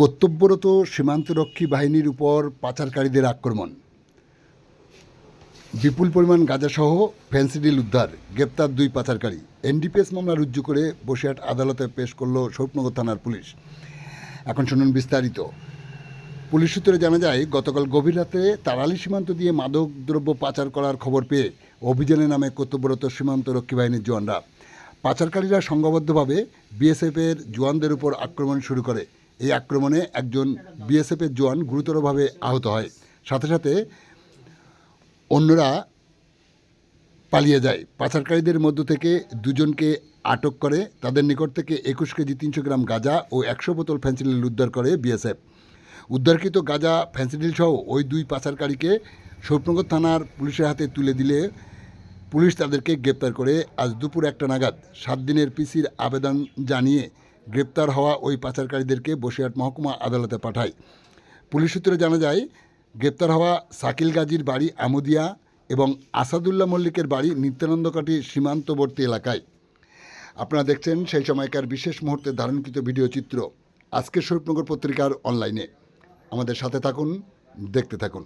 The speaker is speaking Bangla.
কর্তব্যরত সীমান্তরক্ষী বাহিনীর উপর পাচারকারীদের আক্রমণ। বিপুল পরিমাণ গাঁজাসহ ফেন্সিডিল উদ্ধার, গ্রেপ্তার দুই পাচারকারী। এনডিপিএস মামলা রুজু করে বসিরহাট আদালতে পেশ করল শোকনগর থানার পুলিশ। এখন শুনুন বিস্তারিত। পুলিশ সূত্রে জানা যায়, গতকাল গভীর রাতে তারালি সীমান্ত দিয়ে মাদক দ্রব্য পাচার করার খবর পেয়ে অভিযানে নামে কর্তব্যরত সীমান্ত রক্ষী বাহিনীর জওয়ানরা। পাচারকারীরা সংঘবদ্ধভাবে বিএসএফের জওয়ানদের উপর আক্রমণ শুরু করে। এই আক্রমণে একজন বিএসএফের জওয়ান গুরুতরভাবে আহত হয়। সাথে সাথে অন্যরা পালিয়ে যায়। পাচারকারীদের মধ্য থেকে দুজনকে আটক করে। তাদের নিকট থেকে একুশ কেজি তিনশো গ্রাম গাঁজা ও একশো বোতল ফ্যান্সিডিল উদ্ধার করে বিএসএফ। উদ্ধারকৃত গাঁজা ফেন্সিডিল সহ ওই দুই পাচারকারীকে শোভনগর থানার পুলিশের হাতে তুলে দিলে পুলিশ তাদেরকে গ্রেপ্তার করে। আজ দুপুর একটা নাগাদ সাত দিনের পিসির আবেদন জানিয়ে গ্রেপ্তার হওয়া ওই পাচারকারীদেরকে বসিরহাট মহকুমা আদালতে পাঠায়। পুলিশ সূত্রে জানা যায়, গ্রেপ্তার হওয়া সাকিল গাজীর বাড়ি আমুদিয়া এবং আসাদুল্লাহ মল্লিকের বাড়ি নিত্যানন্দকাটি সীমান্তবর্তী এলাকায়। আপনারা দেখছেন সেই সময়কার বিশেষ মুহূর্তে ধারণকৃত ভিডিও চিত্র। আজকের স্বরূপনগর পত্রিকার অনলাইনে। আমাদের সাথে থাকুন, দেখতে থাকুন।